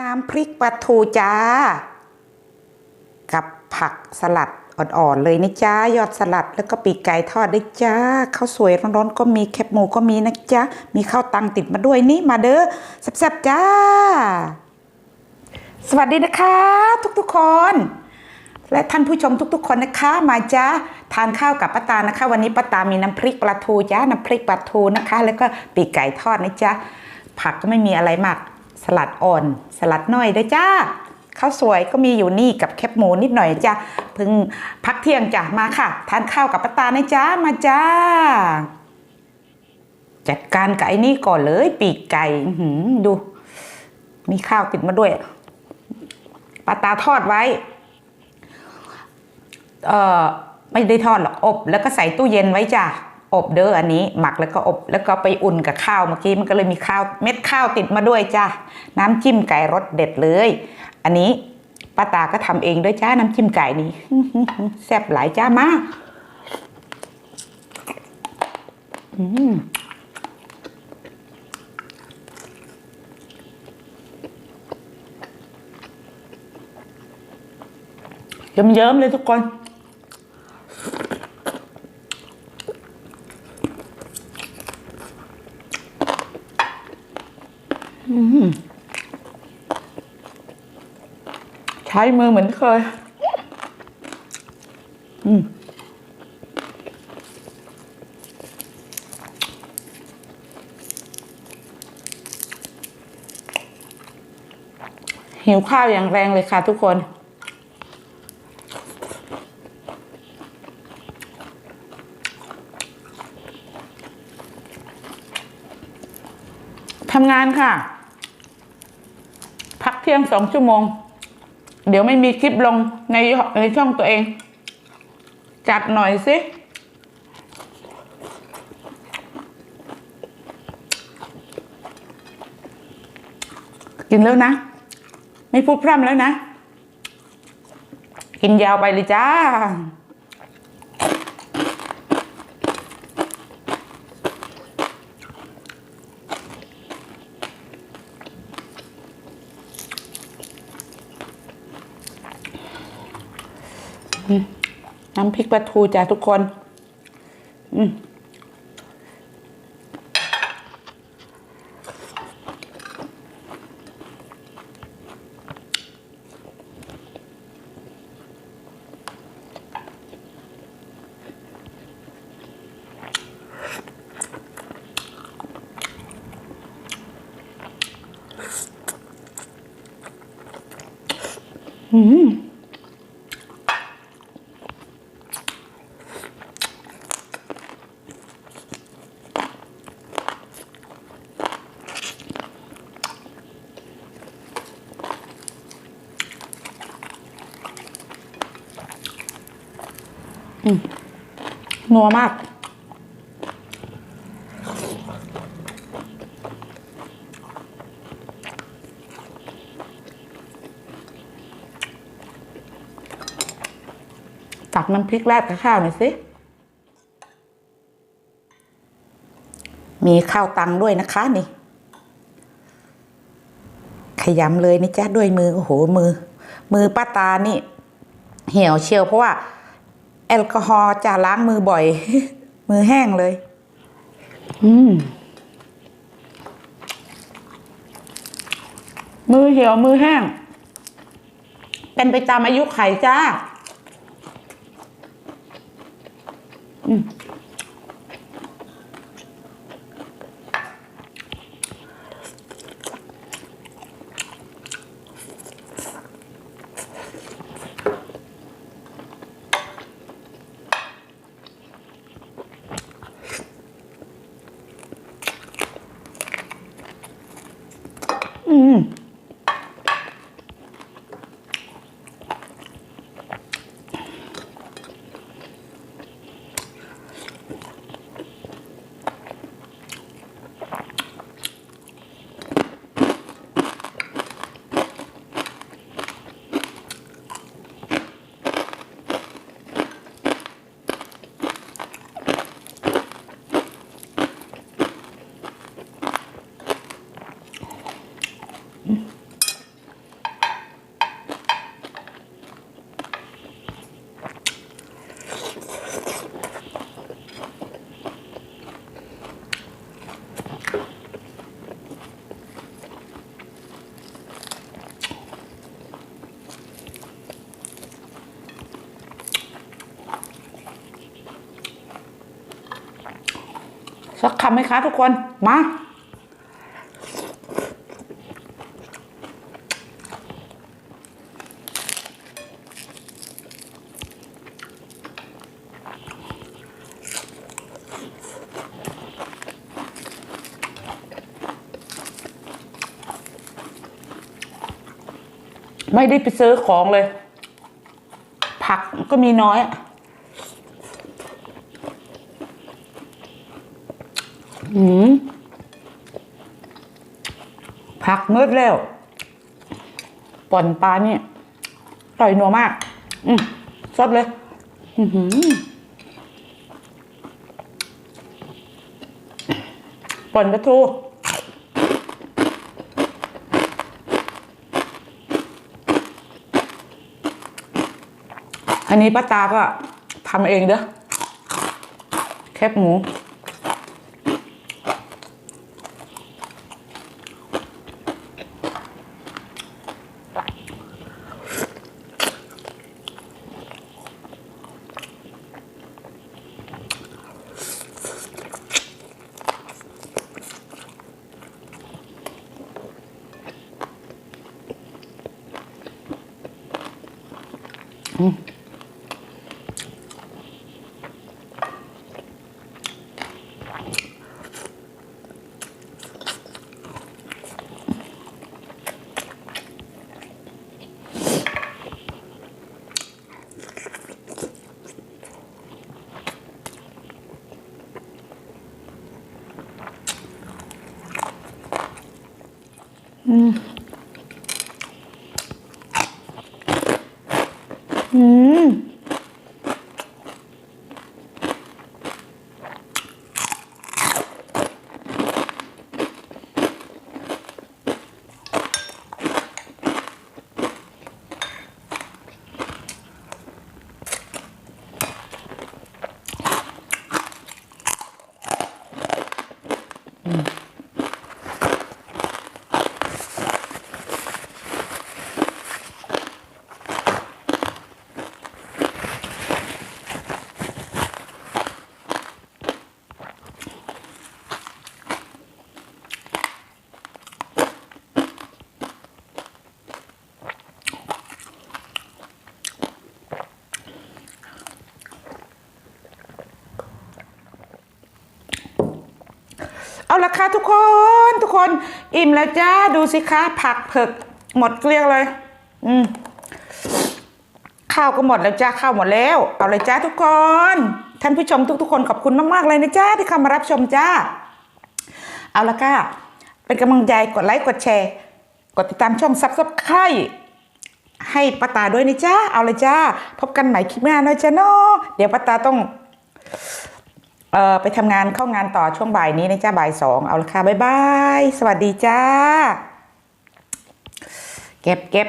น้ำพริกปลาทูจ้า กับผักสลัดอ่อนๆเลยนะจ้ายอดสลัดแล้วก็ปีกไก่ทอดด้วยจ้าข้าวสวยร้อนๆก็มีแคบหมูก็มีนะจ๊ะมีข้าวตังติดมาด้วยนี่มาเด้อแซ่บๆจ้า สวัสดีนะคะ ทุกๆคน และท่านผู้ชมทุก ๆ คนนะคะมาจ้าทานข้าวกับป้าตานะคะ วันนี้ป้าตามีน้ำพริกปลาทูจ้าน้ำพริกปลาทูนะคะ แล้วก็ปีกไก่ทอดนะจ๊ะผักก็ไม่มีอะไรมาก สลัดอ่อน สลัดน้อยด้วยจ้าข้าวสวยก็มีอยู่นี่กับแคบหมูนิดหน่อยจ้าเพิ่งพักเที่ยงจ้ะมาค่ะ ทานข้าวกับป้าตานะจ้ามาจ้า จัดการกับไอ้นี่ก่อนเลยปีกไก่ดู มีข้าวติดมาด้วยป้าตาทอดไว้ เอ่อไม่ได้ทอดหรอกอบ แล้วก็ใส่ตู้เย็นไว้จ้ะ อบเด้ออันนี้หมักแล้วก็อบแล้วก็ไปอุ่นกับข้าวเมื่อกี้มันก็เลยมีข้าวเม็ดข้าวติดมาด้วยจ้ะน้ำจิ้มไก่รสเด็ดเลย อันนี้ป้าตาก็ทำเองด้วยจ้าน้ำจิ้มไก่นี่แซ่บหลายจ้ามากอืมเยิ้มๆเลยทุกคน ใช้มือเหมือนเคย อืมหิวข้าวอย่างแรงเลยค่ะทุกคน ทำงานค่ะ ที่ยงสองชั่วโมง เดี๋ยวไม่มีคลิปลงในในช่องตัวเอง จัดหน่อยสิกินแล้วนะ ไม่พูดพร่ำแล้วนะ กินยาวไปเลยจ้า น้ำพริกปลาทูจ้าทุกคน อืม นัวมาก ตักน้ำพริกแรกกับข้าวหน่อยสิ มีข้าวตังด้วยนะคะนี่ ขยำเลยนี่จ้าด้วยมือ โอ้โห มือ มือป้าตานี่ เหี่ยวเชียวเพราะว่า แอลกอฮอล์จะล้างมือบ่อย มือแห้งเลย อืม มือเหี่ยวมือแห้ง เป็นไปตามอายุไขจ้า อืม อื สักคำไหมคะทุกคน มา ไม่ได้ไปซื้อของเลย ผักก็มีน้อยอืมผักมืดแล้วป่อนปลาเนี่อร่อยนัวมาก อืมสดเลย อือหือป่อนปลาทู อันนี้ป้าตาก็ทำเองเด้อแคบหมู อื ละค่ะทุกคนทุกคน อิ่มแล้วจ้าดูสิคะผักเผือกหมดเกลี้ยงเลย อืมข้าวก็หมดแล้วจ้าข้าวหมดแล้ว เอาเลยจ้าทุกคน ท่านผู้ชมทุกๆคนขอบคุณมากๆเลยนะจ้าที่เข้ามารับชมจ้า เอาละค่ะเป็นกำลังใจกดไลค์กดแชร์ กดติดตามช่องซับซับใครให้ป้าตาด้วยนะจ้าเอาเลยจ้า พบกันใหม่คลิปหน้านะจ้าเนาะเดี๋ยวป้าตาต้อง เออไปทำงานเข้างานต่อช่วงบ่ายนี้นะจ้าบ่ายสองเอาละค่ะบ๊ายบาย สวัสดีจ้า เก็บเก็บ